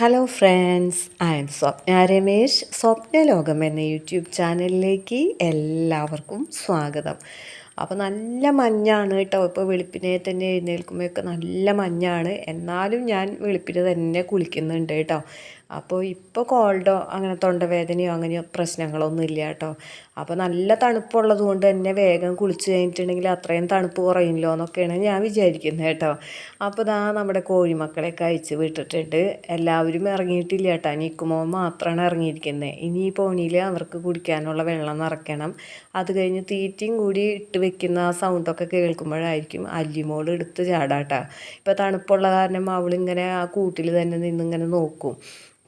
Hello friends I am Swapna Ramesh Swapna ലോകം എന്ന YouTube ചാനലിലേക്ക് എല്ലാവർക്കും സ്വാഗതം. അപ്പോൾ നല്ല മഞ്ഞാണ് കേട്ടോ. ഇപ്പോൾ വെളുപ്പിനെ തന്നെ എഴുന്നേൽക്കുമ്പോഴൊക്കെ നല്ല മഞ്ഞാണ്. എന്നാലും ഞാൻ വെളുപ്പിന് തന്നെ കുളിക്കുന്നുണ്ട് കേട്ടോ. അപ്പോൾ ഇപ്പോൾ കോൾഡോ അങ്ങനെ തൊണ്ടവേദനയോ അങ്ങനെയോ പ്രശ്നങ്ങളൊന്നും ഇല്ല കേട്ടോ. അപ്പോൾ നല്ല തണുപ്പുള്ളത് കൊണ്ട് തന്നെ വേഗം കുളിച്ച് കഴിഞ്ഞിട്ടുണ്ടെങ്കിൽ അത്രയും തണുപ്പ് കുറയില്ലോ എന്നൊക്കെയാണ് ഞാൻ വിചാരിക്കുന്നത് കേട്ടോ. അപ്പോൾ ഇതാ നമ്മുടെ കോഴിമക്കളെ കഴിച്ച് വിട്ടിട്ടുണ്ട്. എല്ലാവരും ഇറങ്ങിയിട്ടില്ല കേട്ടോ. നിൽക്കുമ്പോൾ മാത്രമാണ് ഇറങ്ങിയിരിക്കുന്നത്. ഇനി ഈ പോണിയിൽ അവർക്ക് കുടിക്കാനുള്ള വെള്ളം നിറയ്ക്കണം. അത് കഴിഞ്ഞ് തീറ്റയും കൂടി ഇട്ട് വെക്കുന്ന ആ സൗണ്ടൊക്കെ കേൾക്കുമ്പോഴായിരിക്കും അല്ലിമോൾ എടുത്ത് ചാടാട്ടാ ഇപ്പോൾ തണുപ്പുള്ള കാരണം അവളിങ്ങനെ ആ കൂട്ടിൽ തന്നെ നിന്നിങ്ങനെ നോക്കും.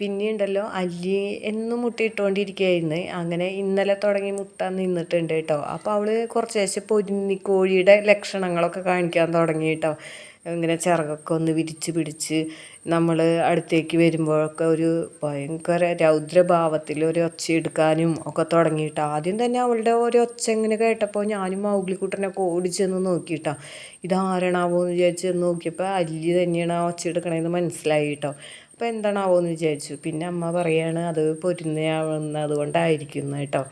പിന്നെയുണ്ടല്ലോ അല്ലി എന്നും മുട്ടിയിട്ടുകൊണ്ടിരിക്കുകയായിരുന്നു അങ്ങനെ ഇന്നലെ തുടങ്ങി മുട്ട നിന്നിട്ടുണ്ട് കേട്ടോ. അപ്പോൾ അവൾ കുറച്ച് ശേഷം പൊരിഞ്ഞി കോഴിയുടെ ലക്ഷണങ്ങളൊക്കെ കാണിക്കാൻ തുടങ്ങി കേട്ടോ. ഇങ്ങനെ ചിറകൊക്കെ ഒന്ന് വിരിച്ച് പിടിച്ച് നമ്മൾ അടുത്തേക്ക് വരുമ്പോഴൊക്കെ ഒരു ഭയങ്കര രൗദ്രഭാവത്തിൽ ഒരു ഒച്ച എടുക്കാനും ഒക്കെ തുടങ്ങിയിട്ട് ആദ്യം തന്നെ അവളുടെ ഒരു ഒച്ച ഇങ്ങനെ കേട്ടപ്പോൾ ഞാനും മൗഗ്ലിക്കുട്ടനൊക്കെ ഓടിച്ചെന്ന് നോക്കിയിട്ടോ ഇതാരണാവോ എന്ന് വിചാരിച്ച് നോക്കിയപ്പോൾ അല്ലി തന്നെയാണ് ആ ഒച്ച എടുക്കണമെന്ന് മനസ്സിലായി കേട്ടോ. അപ്പോൾ എന്താണാവോ എന്ന് വിചാരിച്ചു. പിന്നെ അമ്മ പറയാണ് അത് പൊരുന്നയാവുന്നത് കൊണ്ടായിരിക്കുന്നു കേട്ടോ.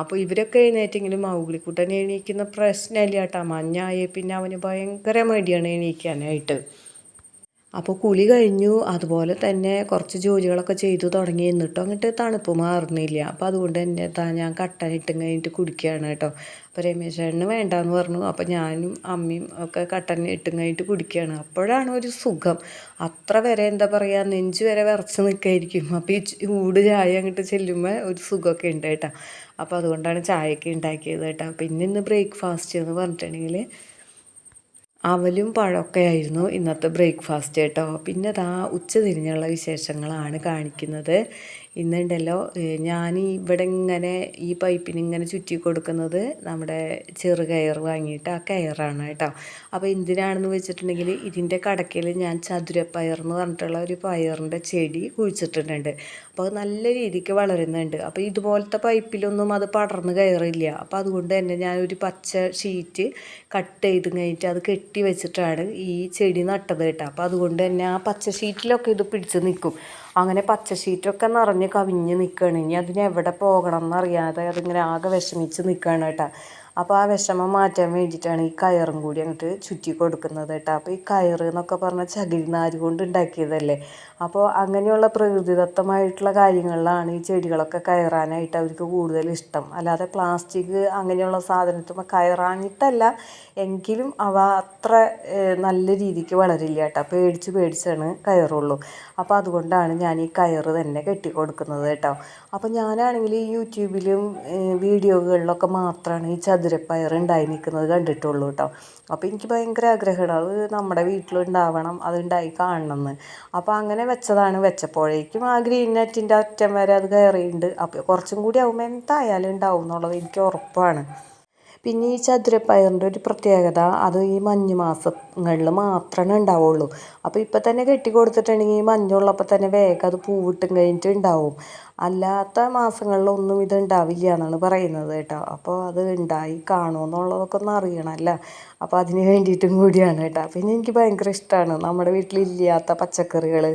അപ്പോൾ ഇവരൊക്കെ എഴുന്നേറ്റെങ്കിലും മൗഗ്ലിക്കുട്ടൻ എണീക്കുന്ന പ്രശ്നമില്ല കേട്ടോ. മഞ്ഞായി പിന്നെ അവന് ഭയങ്കര മടിയാണ് എണീക്കാനായിട്ട്. അപ്പോൾ കുളി കഴിഞ്ഞു. അതുപോലെ തന്നെ കുറച്ച് ജോലികളൊക്കെ ചെയ്തു തുടങ്ങി. എന്നിട്ടും അങ്ങോട്ട് തണുപ്പ് മാറുന്നില്ല. അപ്പോൾ അതുകൊണ്ട് തന്നെ താ ഞാൻ കട്ടൻ ഇട്ടും കഴിഞ്ഞിട്ട് കുടിക്കുകയാണ് കേട്ടോ. അപ്പോൾ രമേശ് ചേട്ടന് വേണ്ടാന്ന് പറഞ്ഞു. അപ്പോൾ ഞാനും അമ്മയും ഒക്കെ കട്ടൻ ഇട്ടും കഴിഞ്ഞിട്ട് കുടിക്കുകയാണ്. അപ്പോഴാണ് ഒരു സുഖം. അത്ര വരെ എന്താ പറയുക നെഞ്ച് വരെ വിറച്ച് നിൽക്കായിരിക്കും. അപ്പോൾ ഈ ഊട് ചായ അങ്ങോട്ട് ചെല്ലുമ്പോൾ ഒരു സുഖമൊക്കെ ഉണ്ട് കേട്ടോ. അപ്പോൾ അതുകൊണ്ടാണ് ചായയൊക്കെ ഉണ്ടാക്കിയത് കേട്ടോ. പിന്നെ ഇന്ന് ബ്രേക്ക്ഫാസ്റ്റ് എന്ന് പറഞ്ഞിട്ടുണ്ടെങ്കിൽ അവലും പഴമൊക്കെ ആയിരുന്നു ഇന്നത്തെ ബ്രേക്ക്ഫാസ്റ്റ് കേട്ടോ. പിന്നെ അതാ ഉച്ച തിരിഞ്ഞുള്ള വിശേഷങ്ങളാണ് കാണിക്കുന്നത്. ഇന്നുണ്ടല്ലോ. ഞാൻ ഇവിടെ ഇങ്ങനെ ഈ പൈപ്പിന് ഇങ്ങനെ ചുറ്റി കൊടുക്കുന്നത് നമ്മുടെ ചെറു കയർ വാങ്ങിയിട്ട് ആ കയറാണ് കേട്ടോ. അപ്പോൾ എന്തിനാണെന്ന് വെച്ചിട്ടുണ്ടെങ്കിൽ ഇതിന്റെ കടക്കയിൽ ഞാൻ ചതുരപ്പയർ എന്ന് പറഞ്ഞിട്ടുള്ള ഒരു പയറിന്റെ ചെടി കുഴിച്ചിട്ടിട്ടുണ്ട്. അപ്പോൾ നല്ല രീതിക്ക് വളരുന്നുണ്ട്. അപ്പോൾ ഇതുപോലത്തെ പൈപ്പിലൊന്നും അത് പടർന്ന് കയറില്ല. അപ്പോൾ അതുകൊണ്ട് തന്നെ ഞാൻ ഒരു പച്ച ഷീറ്റ് കട്ട് ചെയ്ത് കഴിഞ്ഞിട്ട് അത് കെട്ടി വെച്ചിട്ടാണ് ഈ ചെടി നട്ടത് കേട്ടോ. അപ്പോൾ അതുകൊണ്ട് തന്നെ ആ പച്ച ഷീറ്റിലൊക്കെ ഇത് പിടിച്ച് നിൽക്കും. അങ്ങനെ പച്ച ഷീറ്റൊക്കെ നിറഞ്ഞ് കവിഞ്ഞ് നിൽക്കുകയാണ് ഇനി അതിന് എവിടെ പോകണം എന്നറിയാതെ അതിങ്ങനെ ആകെ വിഷമിച്ച് നിൽക്കുകയാണ് കേട്ടോ. അപ്പോൾ ആ വിഷമം മാറ്റാൻ വേണ്ടിയിട്ടാണ് ഈ കയറും കൂടി അങ്ങോട്ട് ചുറ്റി കൊടുക്കുന്നത് കേട്ടോ. അപ്പോൾ ഈ കയറ് എന്നൊക്കെ പറഞ്ഞാൽ ചകിരിനാര് കൊണ്ട് ഉണ്ടാക്കിയതല്ലേ? അപ്പോൾ അങ്ങനെയുള്ള പ്രകൃതിദത്തമായിട്ടുള്ള കാര്യങ്ങളിലാണ് ഈ ചെടികളൊക്കെ കയറാനായിട്ട് അവർക്ക് കൂടുതൽ ഇഷ്ടം. അല്ലാതെ പ്ലാസ്റ്റിക് അങ്ങനെയുള്ള സാധനത്തുമ്പോൾ കയറാനിട്ടല്ല എങ്കിലും അവ അത്ര നല്ല രീതിക്ക് വളരില്ല കേട്ടോ. പേടിച്ച് പേടിച്ചാണ് കയറുള്ളൂ. അപ്പോൾ അതുകൊണ്ടാണ് ഞാൻ ഈ കയറ് തന്നെ കെട്ടി കൊടുക്കുന്നത് കേട്ടോ. അപ്പോൾ ഞാനാണെങ്കിൽ ഈ യൂട്യൂബിലും വീഡിയോകളിലൊക്കെ മാത്രമാണ് ഈ ചതുരപ്പയർ ഉണ്ടായി നിൽക്കുന്നത് കണ്ടിട്ടുള്ളൂ കേട്ടോ അപ്പോൾ എനിക്ക് ഭയങ്കര ആഗ്രഹമാണ്. അത് നമ്മുടെ വീട്ടിലുണ്ടാവണം അതുണ്ടായി കാണണം എന്ന് അപ്പോൾ അങ്ങനെ വെച്ചതാണ്. വെച്ചപ്പോഴേക്കും ആ ഗ്രീൻ നെറ്റിന്റെ അറ്റം വരെ അത് കയറിയിട്ടുണ്ട് അപ്പോൾ കുറച്ചും കൂടി ആകുമ്പോൾ എന്തായാലും ഉണ്ടാവും എന്നുള്ളത് എനിക്ക് ഉറപ്പാണ്. പിന്നെ ഈ ചതുരപ്പയറിന്റെ ഒരു പ്രത്യേകത അത് ഈ മഞ്ഞ് മാസങ്ങളിൽ മാത്രമേ ഉണ്ടാവുള്ളൂ. അപ്പോൾ ഇപ്പം തന്നെ കെട്ടി കൊടുത്തിട്ടുണ്ടെങ്കിൽ ഈ മഞ്ഞുള്ളപ്പോൾ തന്നെ വേഗം അത് പൂവിട്ടും കഴിഞ്ഞിട്ട് ഉണ്ടാവും അല്ലാത്ത മാസങ്ങളിലൊന്നും ഇത് ഉണ്ടാവില്ല എന്നാണ് പറയുന്നത് കേട്ടോ. അപ്പോൾ അത് ഉണ്ടായി കാണുമെന്നുള്ളതൊക്കെ ഒന്ന് അറിയണമല്ല അപ്പോൾ അതിന് വേണ്ടിയിട്ടും കൂടിയാണ് കേട്ടോ. പിന്നെ എനിക്ക് ഭയങ്കര ഇഷ്ടമാണ് നമ്മുടെ വീട്ടിലില്ലാത്ത പച്ചക്കറികൾ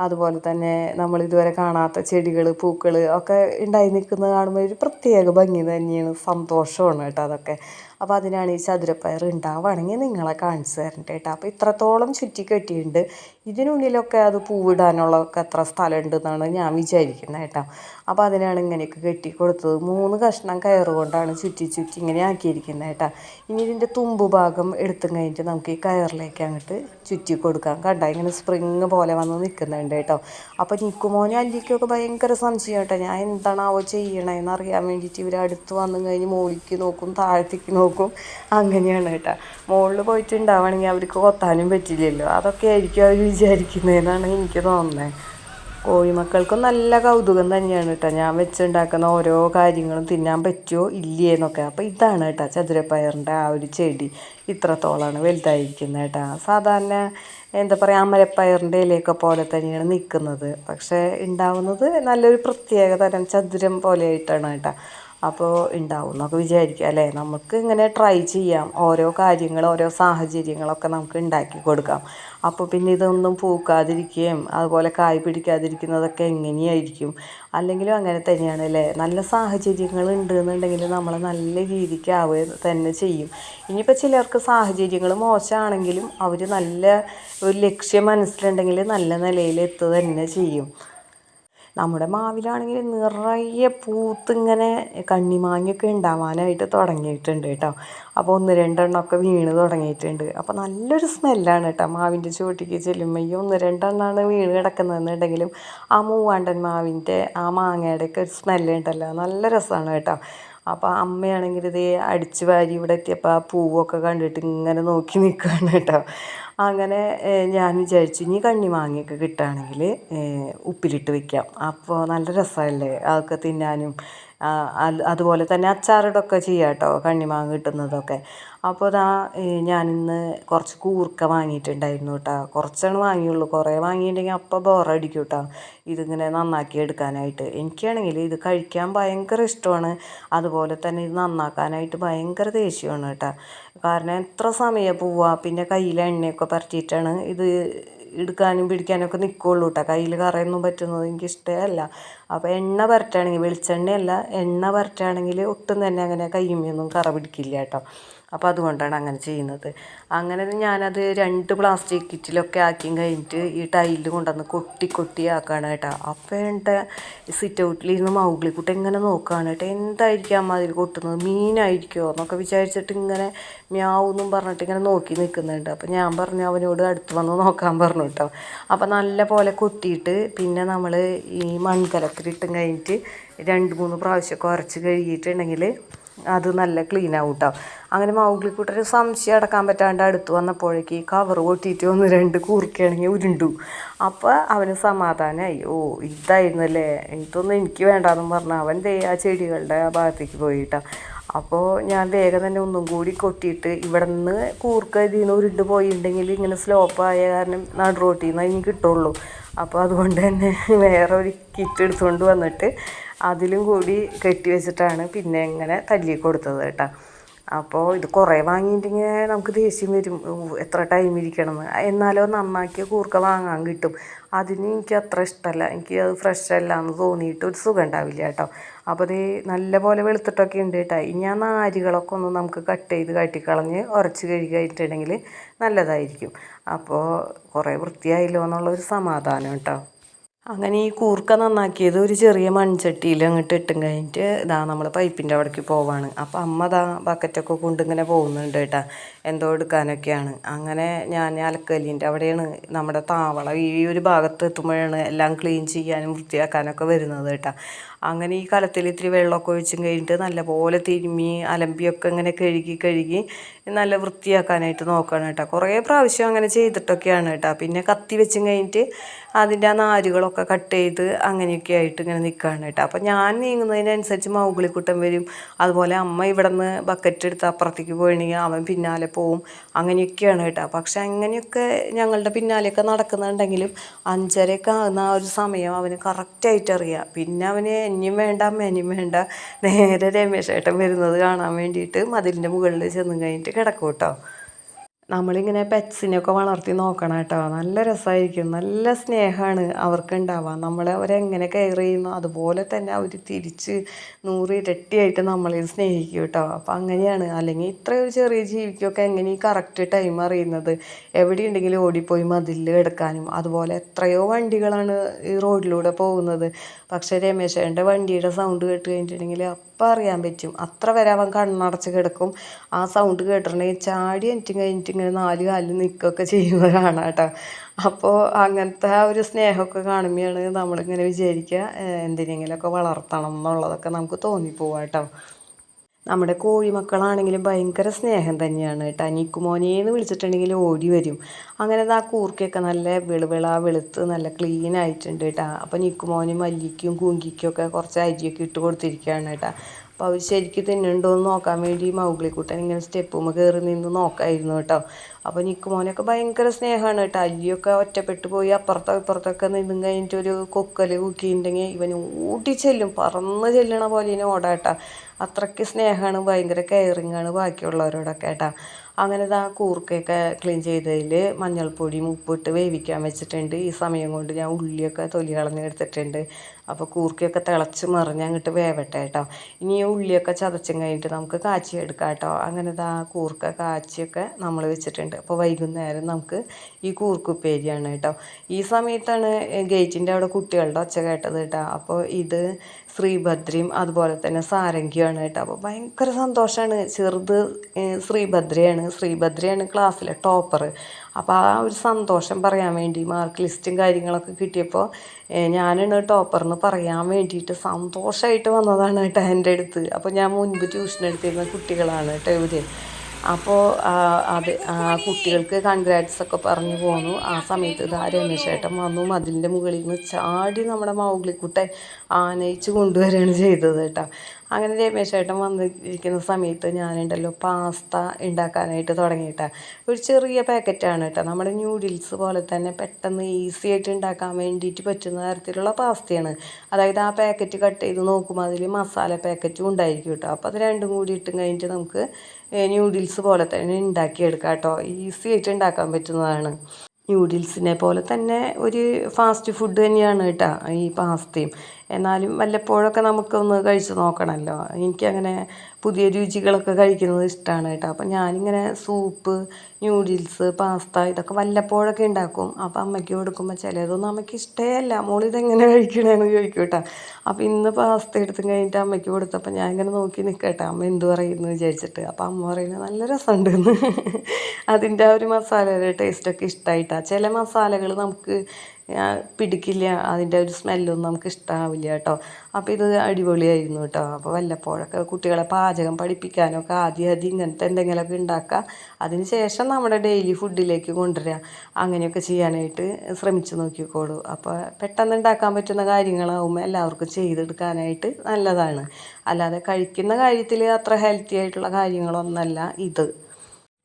അതുപോലെ തന്നെ നമ്മൾ ഇതുവരെ കാണാത്ത ചെടികൾ പൂക്കൾ ഒക്കെ ഉണ്ടായി നിൽക്കുന്നത് കാണുമ്പോൾ ഒരു പ്രത്യേക ഭംഗി തന്നെയാണ്. സന്തോഷമാണ് കേട്ടോ അതൊക്കെ. അപ്പോൾ അതിനാണ് ഈ ചതുരപ്പയർ ഉണ്ടാവുകയാണെങ്കിൽ നിങ്ങളെ കാണിച്ചു തരണ്ട കേട്ടോ അപ്പോൾ ഇത്രത്തോളം ചുറ്റി കെട്ടിയിട്ടുണ്ട്. ഇതിനുള്ളിലൊക്കെ അത് പൂവിടാനുള്ളതൊക്കെ എത്ര സ്ഥലം ഉണ്ടെന്നാണ് ഞാൻ വിചാരിക്കുന്നത് കേട്ടോ അപ്പോൾ അതിനാണ് ഇങ്ങനെയൊക്കെ കെട്ടി കൊടുത്തത് മൂന്ന് കഷ്ണം കയറുകൊണ്ടാണ് ചുറ്റി ചുറ്റി ഇങ്ങനെ ആക്കിയിരിക്കുന്നത് കേട്ടോ ഇനി ഇതിന്റെ തുമ്പ് ഭാഗം എടുത്തും കഴിഞ്ഞിട്ട് നമുക്ക് ഈ കയറിലേക്ക് അങ്ങോട്ട് ചുറ്റി കൊടുക്കാം കണ്ട? ഇങ്ങനെ സ്പ്രിങ് പോലെ വന്ന് നിൽക്കുന്നുണ്ട് കേട്ടോ. അപ്പോൾ നിൽക്കുമോനും അല്ലിക്കൊക്കെ ഭയങ്കര സംശയം കേട്ടോ. ഞാൻ എന്താണാവോ ചെയ്യണതെന്ന് അറിയാൻ വേണ്ടിയിട്ട് ഇവർ അടുത്ത് വന്നു കഴിഞ്ഞ് മുകളിലേക്ക് നോക്കും താഴത്തേക്ക് നോക്കും. അങ്ങനെയാണ് കേട്ടോ. മുകളിൽ പോയിട്ടുണ്ടാവുകയാണെങ്കിൽ അവർക്ക് കൊത്താനും പറ്റില്ലല്ലോ. അതൊക്കെ ആയിരിക്കും അവർ വിചാരിക്കുന്നതെന്നാണ് എനിക്ക് തോന്നുന്നത്. കോഴിമക്കൾക്കും നല്ല കൗതുകം തന്നെയാണ് കേട്ടോ ഞാൻ വെച്ചുണ്ടാക്കുന്ന ഓരോ കാര്യങ്ങളും തിന്നാൻ പറ്റുമോ ഇല്ലേ എന്നൊക്കെ. അപ്പോൾ ഇതാണ് കേട്ടോ ചതുരപ്പയറിന്റെ ആ ഒരു ചെടി. ഇത്രത്തോളമാണ് വലുതായിരിക്കുന്നത് കേട്ടോ സാധാരണ എന്താ പറയുക അമരപ്പയറിന്റെ ഇലയൊക്കെ പോലെ തന്നെയാണ് നിൽക്കുന്നത്. പക്ഷേ ഉണ്ടാവുന്നത് നല്ലൊരു പ്രത്യേക തരം ചതുരം പോലെ ആയിട്ടാണ് കേട്ടോ അപ്പോൾ ഉണ്ടാവും എന്നൊക്കെ വിചാരിക്കുക അല്ലേ? നമുക്ക് ഇങ്ങനെ ട്രൈ ചെയ്യാം. ഓരോ കാര്യങ്ങൾ ഓരോ സാഹചര്യങ്ങളൊക്കെ നമുക്ക് ഉണ്ടാക്കി കൊടുക്കാം. അപ്പോൾ പിന്നെ ഇതൊന്നും പൂക്കാതിരിക്കുകയും അതുപോലെ കായ് പിടിക്കാതിരിക്കുന്നതൊക്കെ എങ്ങനെയായിരിക്കും? അല്ലെങ്കിലും അങ്ങനെ തന്നെയാണ് അല്ലേ? നല്ല സാഹചര്യങ്ങൾ ഉണ്ട് എന്നുണ്ടെങ്കിൽ നമ്മൾ നല്ല രീതിക്ക് തന്നെ ചെയ്യും. ഇനിയിപ്പോൾ ചിലർക്ക് സാഹചര്യങ്ങൾ മോശമാണെങ്കിലും അവർ നല്ല ഒരു ലക്ഷ്യം മനസ്സിലുണ്ടെങ്കിൽ നല്ല നിലയിൽ എത്തുക തന്നെ ചെയ്യും. നമ്മുടെ മാവിലാണെങ്കിൽ നിറയെ പൂത്തിങ്ങനെ കണ്ണിമാങ്ങയൊക്കെ ഉണ്ടാവാനായിട്ട് തുടങ്ങിയിട്ടുണ്ട് കേട്ടോ. അപ്പോൾ ഒന്ന് രണ്ടെണ്ണമൊക്കെ വീണ് തുടങ്ങിയിട്ടുണ്ട്. അപ്പോൾ നല്ലൊരു സ്മെല്ലാണ് കേട്ടോ മാവിന്റെ ചുവട്ടിക്ക് ചെല്ലുമ്പോൾ. ഈ ഒന്ന് രണ്ടെണ്ണമാണ് വീണ് കിടക്കുന്നതെന്നുണ്ടെങ്കിലും ആ മൂവാണ്ടൻ മാവിന്റെ ആ മാങ്ങയുടെയൊക്കെ ഒരു സ്മെല്ലുണ്ടല്ലോ നല്ല രസമാണ് കേട്ടോ. അപ്പോൾ അമ്മയാണെങ്കിൽ ഇത് അടിച്ച് വാരി ഇവിടെ എത്തിയപ്പോൾ ആ പൂവൊക്കെ കണ്ടിട്ട് ഇങ്ങനെ നോക്കി നിൽക്കുകയാണ് കേട്ടോ. അങ്ങനെ ഞാൻ വിചാരിച്ചു ഇനി കണ്ണി മാങ്ങയൊക്കെ കിട്ടുകയാണെങ്കിൽ ഉപ്പിലിട്ട് വെക്കാം. അപ്പോൾ നല്ല രസമല്ലേ? അതൊക്കെ തിന്നാനും അതുപോലെ തന്നെ അച്ചാറിടൊക്കെ ചെയ്യാം കേട്ടോ കണ്ണിമാങ്ങ കിട്ടുന്നതൊക്കെ. അപ്പോൾ ഇതാ ഞാനിന്ന് കുറച്ച് കൂർക്ക വാങ്ങിയിട്ടുണ്ടായിരുന്നു കേട്ടോ. കുറച്ചാണ് വാങ്ങിയുള്ളൂ കുറേ വാങ്ങിയിട്ടുണ്ടെങ്കിൽ അപ്പോൾ ബോറടിക്കും കേട്ടോ. ഇതിങ്ങനെ നന്നാക്കി എടുക്കാനായിട്ട്. എനിക്കാണെങ്കിൽ ഇത് കഴിക്കാൻ ഭയങ്കര ഇഷ്ടമാണ്. അതുപോലെ തന്നെ ഇത് നന്നാക്കാനായിട്ട് ഭയങ്കര ദേഷ്യമാണ് കേട്ടോ. കാരണം എത്ര സമയം പോവുക പിന്നെ കയ്യിൽ എണ്ണയൊക്കെ പരത്തിയിട്ടാണ് ഇത് എടുക്കാനും പിടിക്കാനൊക്കെ നിൽക്കുള്ളൂ കേട്ടോ കയ്യിൽ കറയൊന്നും പറ്റുന്നത് എനിക്ക് ഇഷ്ടമല്ല അപ്പോൾ എണ്ണ പുരട്ടുകയാണെങ്കിൽ വെളിച്ചെണ്ണയല്ല എണ്ണ പുരട്ടുകയാണെങ്കിൽ ഒട്ടും തന്നെ അങ്ങനെ കയ്യുമ്മയൊന്നും കറ പിടിക്കില്ല കേട്ടോ അപ്പോൾ അതുകൊണ്ടാണ് അങ്ങനെ ചെയ്യുന്നത്. അങ്ങനെ ഞാനത് രണ്ട് പ്ലാസ്റ്റിക് കിറ്റിലൊക്കെ ആക്കി കഴിഞ്ഞിട്ട് ഈ ടൈലിൽ കൊണ്ടുവന്ന് കൊട്ടി കൊട്ടി ആക്കുകയാണ് കേട്ടോ അപ്പോൾ എന്റെ സിറ്റ് ഔട്ടിലിരുന്ന് മൗഗ്ലിക്കുട്ടി ഇങ്ങനെ നോക്കുകയാണ് കേട്ടോ എന്തായിരിക്കും അതിൽ കൊട്ടുന്നത്? മീനായിരിക്കുമോ എന്നൊക്കെ വിചാരിച്ചിട്ട് ഇങ്ങനെ മ്യാവെന്നും പറഞ്ഞിട്ട് ഇങ്ങനെ നോക്കി നിൽക്കുന്നുണ്ട് അപ്പോൾ ഞാൻ പറഞ്ഞു അവനോട് അടുത്ത് വന്ന് നോക്കാൻ പറഞ്ഞു കേട്ടോ അപ്പോൾ നല്ല പോലെ കൊട്ടിയിട്ട് പിന്നെ നമ്മൾ ഈ മൺകലത്തിലിട്ടും കഴിഞ്ഞിട്ട് രണ്ട് മൂന്ന് പ്രാവശ്യം കുറച്ച് കഴുകിയിട്ടുണ്ടെങ്കിൽ അത് നല്ല ക്ലീൻ ആവും. കേട്ടോ അങ്ങനെ മൗഗ്ലിക്കുട്ടൊരു സംശയം അടക്കാൻ പറ്റാണ്ട് അടുത്ത് വന്നപ്പോഴേക്ക് കവർ പൊട്ടിയിട്ട് ഒന്ന് രണ്ട് കൂർക്കുകയാണെങ്കിൽ ഉരുണ്ടു. അപ്പോൾ അവന് സമാധാനമായി ഓ ഇതായിരുന്നല്ലേ? ഇതൊന്നും എനിക്ക് വേണ്ടാന്നും പറഞ്ഞാൽ അവൻ ദേ ആ ചെടികളുടെ ആ ഭാഗത്തേക്ക് പോയിട്ടാ. അപ്പോൾ ഞാൻ വേഗം തന്നെ ഒന്നും കൂടി കൊട്ടിയിട്ട് ഇവിടെ നിന്ന് കൂർക്ക ഉരുണ്ട് പോയിട്ടുണ്ടെങ്കിൽ ഇങ്ങനെ സ്ലോപ്പായ കാരണം നടു റോട്ടിൽ നിന്ന് എനിക്ക് കിട്ടുള്ളൂ. അപ്പോൾ അതുകൊണ്ട് തന്നെ വേറെ ഒരു കിറ്റ് എടുത്തുകൊണ്ട് വന്നിട്ട് അതിലും കൂടി കെട്ടി വെച്ചിട്ടാണ് പിന്നെ ഇങ്ങനെ തല്ലി കൊടുത്തത് കേട്ടോ. അപ്പോൾ ഇത് കുറേ വാങ്ങിയിട്ടിങ്ങനെ നമുക്ക് ദേഷ്യം വരും. എത്ര ടൈം ഇരിക്കണം എന്ന്. എന്നാലോ നന്നാക്കിയ കൂർക്ക വാങ്ങാൻ കിട്ടും. അതിന് എനിക്ക് അത്ര ഇഷ്ടമല്ല എനിക്ക് അത് ഫ്രഷ് അല്ല എന്ന് തോന്നിയിട്ട് ഒരു സുഖം ഉണ്ടാവില്ല കേട്ടോ. അപ്പോൾ അത് നല്ലപോലെ വെളുത്തിട്ടൊക്കെ ഉണ്ട് കേട്ടോ ഇനി ആ നാരുകളൊക്കെ ഒന്ന് നമുക്ക് കട്ട് ചെയ്ത് കട്ടിക്കളഞ്ഞ് ഉരച്ച് കഴുകി കഴിഞ്ഞിട്ടുണ്ടെങ്കിൽ നല്ലതായിരിക്കും. അപ്പോൾ കുറേ വൃത്തിയായില്ലോ എന്നുള്ളൊരു സമാധാനം കേട്ടോ അങ്ങനെ ഈ കൂർക്ക നന്നാക്കിയത് ഒരു ചെറിയ മൺചട്ടിയിൽ അങ്ങോട്ട് ഇട്ടും കഴിഞ്ഞിട്ട് ഇതാ നമ്മൾ പൈപ്പിന്റെ അവിടേക്ക് പോവാണ്. അപ്പോൾ അമ്മ ഇതാ ബക്കറ്റൊക്കെ കൊണ്ട് ഇങ്ങനെ പോകുന്നുണ്ട് കേട്ടോ എന്തോ എടുക്കാനൊക്കെയാണ്. അങ്ങനെ ഞാൻ അലക്കലിന്റെ അവിടെയാണ് നമ്മുടെ താവളം ഈ ഒരു ഭാഗത്ത് എത്തുമ്പോഴാണ് എല്ലാം ക്ലീൻ ചെയ്യാനും വൃത്തിയാക്കാനൊക്കെ വരുന്നത് കേട്ടോ അങ്ങനെ ഈ കലത്തിൽ ഇത്തിരി വെള്ളമൊക്കെ ഒഴിച്ചും കഴിഞ്ഞിട്ട് നല്ലപോലെ തിരുമ്മി അലമ്പിയൊക്കെ ഇങ്ങനെ കഴുകി കഴുകി നല്ല വൃത്തിയാക്കാനായിട്ട് നോക്കണം കേട്ടോ. കുറേ പ്രാവശ്യം അങ്ങനെ ചെയ്തിട്ടൊക്കെയാണ് കേട്ടോ. പിന്നെ കത്തി വെച്ചും കഴിഞ്ഞിട്ട് അതിന്റെ ആ നാരുകളൊക്കെ കട്ട് ചെയ്ത് അങ്ങനെയൊക്കെ ആയിട്ട് ഇങ്ങനെ നിൽക്കുകയാണ് കേട്ടോ. അപ്പോൾ ഞാൻ നീങ്ങുന്നതിനനുസരിച്ച് മൗഗുളിക്കുട്ടൻ വരും. അതുപോലെ അമ്മ ഇവിടെ നിന്ന് ബക്കറ്റ് എടുത്ത് അപ്പുറത്തേക്ക് പോയണെങ്കിൽ അവൻ പിന്നാലെ പോവും. അങ്ങനെയൊക്കെയാണ് കേട്ടോ. പക്ഷെ അങ്ങനെയൊക്കെ ഞങ്ങളുടെ പിന്നാലെയൊക്കെ നടക്കുന്നുണ്ടെങ്കിലും അഞ്ചരയൊക്കെ ആകുന്ന ആ ഒരു സമയം അവന് കറക്റ്റായിട്ട് അറിയാം. പിന്നെ അവന് എന്നെയും വേണ്ട അമ്മേനെയും വേണ്ട. നേരെ രമേശേട്ടൻ വരുന്നത് കാണാൻ വേണ്ടിയിട്ട് മതിലിന്റെ മുകളിൽ ചെന്ന് കഴിഞ്ഞിട്ട് കിടക്കും കേട്ടോ. നമ്മളിങ്ങനെ പെറ്റ്സിനെയൊക്കെ വളർത്തി നോക്കണം കേട്ടോ. നല്ല രസമായിരിക്കും നല്ല സ്നേഹമാണ് അവർക്ക് ഉണ്ടാവുക നമ്മളെ അവരെങ്ങനെ കെയർ ചെയ്യുന്നു അതുപോലെ തന്നെ അവർ തിരിച്ച് നൂറ് ഇരട്ടിയായിട്ട് നമ്മളെ സ്നേഹിക്കും കേട്ടോ. അപ്പം അങ്ങനെയാണ്. അല്ലെങ്കിൽ ഇത്രയൊരു ചെറിയ ജീവിക്കൊക്കെ എങ്ങനെ ഈ കറക്റ്റ് ടൈം അറിയുന്നത്? എവിടെയുണ്ടെങ്കിലും ഓടിപ്പോയി മതിൽ കിടക്കാനും. അതുപോലെ എത്രയോ വണ്ടികളാണ് ഈ റോഡിലൂടെ പോകുന്നത്. പക്ഷേ രമേശേന്റെ വണ്ടിയുടെ സൗണ്ട് കേട്ട് കഴിഞ്ഞിട്ടുണ്ടെങ്കിൽ അപ്പം അറിയാൻ പറ്റും. അത്ര വരെ അവൻ കണ്ണടച്ച് കിടക്കും. ആ സൗണ്ട് കേട്ടിട്ടുണ്ടെങ്കിൽ ചാടി എനിക്ക് കഴിഞ്ഞിട്ട് ഇങ്ങനെ നാല് കാലിൽ നിൽക്കുകയൊക്കെ ചെയ്യുന്നതാണ് കേട്ടോ. അപ്പോൾ അങ്ങനത്തെ ആ ഒരു സ്നേഹമൊക്കെ കാണുമ്പോഴാണ് നമ്മളിങ്ങനെ വിചാരിക്കുക എന്തിനെങ്കിലുമൊക്കെ വളർത്തണം എന്നുള്ളതൊക്കെ നമുക്ക് തോന്നിപ്പോവാം കേട്ടോ. നമ്മുടെ കോഴിമക്കളാണെങ്കിലും ഭയങ്കര സ്നേഹം തന്നെയാണ് കേട്ടോ. നിക്കുമോനേന്ന് വിളിച്ചിട്ടുണ്ടെങ്കിൽ ഓടി വരും. അങ്ങനെ ആ കൂർക്കയൊക്കെ നല്ല വെളുവിള വെളുത്ത് നല്ല ക്ലീൻ ആയിട്ടുണ്ട് കേട്ടോ. അപ്പോൾ നിക്കുമോനും മല്ലിക്കും കുങ്കിക്കും ഒക്കെ കുറച്ച് അരിയൊക്കെ ഇട്ട് കൊടുത്തിരിക്കുകയാണ് കേട്ടോ. അപ്പോൾ അവർ ശരിക്കും തിന്നുണ്ടോ എന്ന് നോക്കാൻ വേണ്ടി മൗഗ്ലിക്കുട്ടൻ ഇങ്ങനെ സ്റ്റെപ്പുമ്മ കയറി നിന്ന് നോക്കായിരുന്നു കേട്ടോ. അപ്പോൾ നിക്കുമോനൊക്കെ ഭയങ്കര സ്നേഹമാണ് കേട്ടോ. അല്ലിയൊക്കെ ഒറ്റപ്പെട്ടു പോയി അപ്പുറത്തോ ഇപ്പുറത്തൊക്കെ നിന്നും കഴിഞ്ഞിട്ട് ഒരു കൊക്കൽ കുക്കിയിട്ടുണ്ടെങ്കിൽ ഇവൻ ഊട്ടി ചെല്ലും. പറന്ന് ചെല്ലണ പോലെ ഇനി ഓടാട്ടാ അത്രയ്ക്ക് സ്നേഹമാണ് ഭയങ്കര കെയറിങ് ആണ് ബാക്കിയുള്ളവരോടൊക്കെ കേട്ടാ. അങ്ങനെ ഇതാ കൂർക്കയൊക്കെ ക്ലീൻ ചെയ്തതിൽ മഞ്ഞൾപ്പൊടിയും ഉപ്പിട്ട് വേവിക്കാൻ വെച്ചിട്ടുണ്ട്. ഈ സമയം കൊണ്ട് ഞാൻ ഉള്ളിയൊക്കെ തൊലി കളഞ്ഞ് എടുത്തിട്ടുണ്ട് അപ്പോൾ കൂർക്കയൊക്കെ തിളച്ച് മറിഞ്ഞ് അങ്ങോട്ട് വേവട്ടെ കേട്ടോ ഇനി ഈ ഉള്ളിയൊക്കെ ചതച്ചും കഴിഞ്ഞിട്ട് നമുക്ക് കാച്ചി എടുക്കാം കേട്ടോ അങ്ങനെ ഇതാ കൂർക്ക കാച്ചിയൊക്കെ നമ്മൾ വെച്ചിട്ടുണ്ട്. അപ്പോൾ വൈകുന്നേരം നമുക്ക് ഈ കൂർക്കുപ്പേരിയാണ് കേട്ടോ ഈ സമയത്താണ് ഗേറ്റിന്റെ അവിടെ കുട്ടികളുടെ ഒച്ച കേട്ടത് കേട്ടോ അപ്പോൾ ഇത് ശ്രീഭദ്രയും അതുപോലെ തന്നെ സാരംഗിയുമാണ് കേട്ടോ അപ്പോൾ ഭയങ്കര സന്തോഷമാണ് ചെറുത് ശ്രീഭദ്രയാണ്. ശ്രീഭദ്രയാണ് ക്ലാസ്സിലെ ടോപ്പർ. അപ്പോൾ ആ ഒരു സന്തോഷം പറയാൻ വേണ്ടി മാർക്ക് ലിസ്റ്റും കാര്യങ്ങളൊക്കെ കിട്ടിയപ്പോൾ ഞാനാണ് ടോപ്പർ എന്ന് പറയാൻ വേണ്ടിയിട്ട് സന്തോഷമായിട്ട് വന്നതാണ് കേട്ടോ എന്റെ അടുത്ത്. അപ്പോൾ ഞാൻ മുൻപ് ട്യൂഷൻ എടുത്തിരുന്ന കുട്ടികളാണ് കേട്ടോ ഇവർ അപ്പോൾ അത് ആ കുട്ടികൾക്ക് കൺഗ്രാറ്റ്സ് ഒക്കെ പറഞ്ഞു പോന്നു. ആ സമയത്ത് ഇതാ രമേശേട്ടൻ വന്നു മതിലിന്റെ മുകളിൽ നിന്ന് ചാടി നമ്മുടെ മൗഗ്ലിക്കുട്ടൻ ആനയിച്ച് കൊണ്ടുവരികയാണ് ചെയ്തത് കേട്ടോ. അങ്ങനെ രമേശേട്ടൻ വന്നിരിക്കുന്ന സമയത്ത് ഞാനുണ്ടല്ലോ പാസ്ത ഉണ്ടാക്കാനായിട്ട് തുടങ്ങിയിട്ട. ഒരു ചെറിയ പാക്കറ്റാണ് കേട്ടോ. നമ്മുടെ ന്യൂഡിൽസ് പോലെ തന്നെ പെട്ടെന്ന് ഈസി ആയിട്ട് ഉണ്ടാക്കാൻ വേണ്ടിയിട്ട് പറ്റുന്ന തരത്തിലുള്ള പാസ്തയാണ് അതായത് ആ പാക്കറ്റ് കട്ട് ചെയ്ത് നോക്കുമ്പോൾ അതിൽ മസാല പാക്കറ്റും ഉണ്ടായിരിക്കും കേട്ടോ. അപ്പോൾ അത് രണ്ടും കൂടി ഇട്ടും കഴിഞ്ഞിട്ട് നമുക്ക് ന്യൂഡിൽസ് പോലെ തന്നെ ഉണ്ടാക്കിയെടുക്കാം കേട്ടോ. ഈസി ആയിട്ട് ഉണ്ടാക്കാൻ പറ്റുന്നതാണ്. ന്യൂഡിൽസിനെ പോലെ തന്നെ ഒരു ഫാസ്റ്റ് ഫുഡ് തന്നെയാണ് കേട്ടോ ഈ പാസ്തയും എന്നാലും വല്ലപ്പോഴൊക്കെ നമുക്കൊന്ന് കഴിച്ച് നോക്കണമല്ലോ എനിക്കങ്ങനെ പുതിയ രുചികളൊക്കെ കഴിക്കുന്നത് ഇഷ്ടമാണ് കേട്ടോ. അപ്പം ഞാനിങ്ങനെ സൂപ്പ് ന്യൂഡിൽസ് പാസ്ത ഇതൊക്കെ വല്ലപ്പോഴൊക്കെ ഉണ്ടാക്കും. അപ്പം അമ്മയ്ക്ക് കൊടുക്കുമ്പോൾ ചിലതൊന്നും അമ്മയ്ക്ക് ഇഷ്ടമല്ല മോളിതെങ്ങനെ കഴിക്കണമെന്ന് ചോദിക്കും കേട്ടോ. അപ്പം ഇന്ന് പാസ്ത എടുത്തും കഴിഞ്ഞിട്ട് അമ്മയ്ക്ക് കൊടുത്തപ്പോൾ ഞാൻ ഇങ്ങനെ നോക്കി നിൽക്കട്ടെ അമ്മ എന്ത് പറയുന്നു വിചാരിച്ചിട്ട്. അപ്പം അമ്മ പറയുന്നത് നല്ല രസമുണ്ടെന്ന്. അതിന്റെ ആ ഒരു മസാലയുടെ ടേസ്റ്റൊക്കെ ഇഷ്ടമായിട്ടാണ് ചില മസാലകൾ നമുക്ക് പിടിക്കില്ല അതിന്റെ ഒരു സ്മെല്ലൊന്നും നമുക്ക് ഇഷ്ടമാവില്ല കേട്ടോ. അപ്പോൾ ഇത് അടിപൊളിയായിരുന്നു കേട്ടോ. അപ്പോൾ വല്ലപ്പോഴൊക്കെ കുട്ടികളെ പാചകം പഠിപ്പിക്കാനൊക്കെ ആദ്യം ആദ്യം ഇങ്ങനത്തെ എന്തെങ്കിലുമൊക്കെ ഉണ്ടാക്കുക. അതിന് ശേഷം നമ്മുടെ ഡെയിലി ഫുഡിലേക്ക് കൊണ്ടുവരിക. അങ്ങനെയൊക്കെ ചെയ്യാനായിട്ട് ശ്രമിച്ചു നോക്കിക്കോളൂ. അപ്പോൾ പെട്ടെന്ന് ഉണ്ടാക്കാൻ പറ്റുന്ന കാര്യങ്ങളാവുമ്പോൾ എല്ലാവർക്കും ചെയ്തെടുക്കാനായിട്ട് നല്ലതാണ്. അല്ലാതെ കഴിക്കുന്ന കാര്യത്തിൽ അത്ര ഹെൽത്തി ആയിട്ടുള്ള കാര്യങ്ങളൊന്നല്ല ഇത്.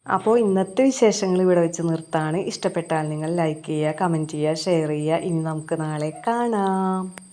അപ്പോൾ ഇന്നത്തെ വിശേഷങ്ങൾ ഇവിടെ വെച്ച് നിർത്താണ്. ഇഷ്ടപ്പെട്ടാൽ നിങ്ങൾ ലൈക്ക് ചെയ്യുക കമന്റ് ചെയ്യുക ഷെയർ ചെയ്യുക. ഇനി നമുക്ക് നാളെ കാണാം.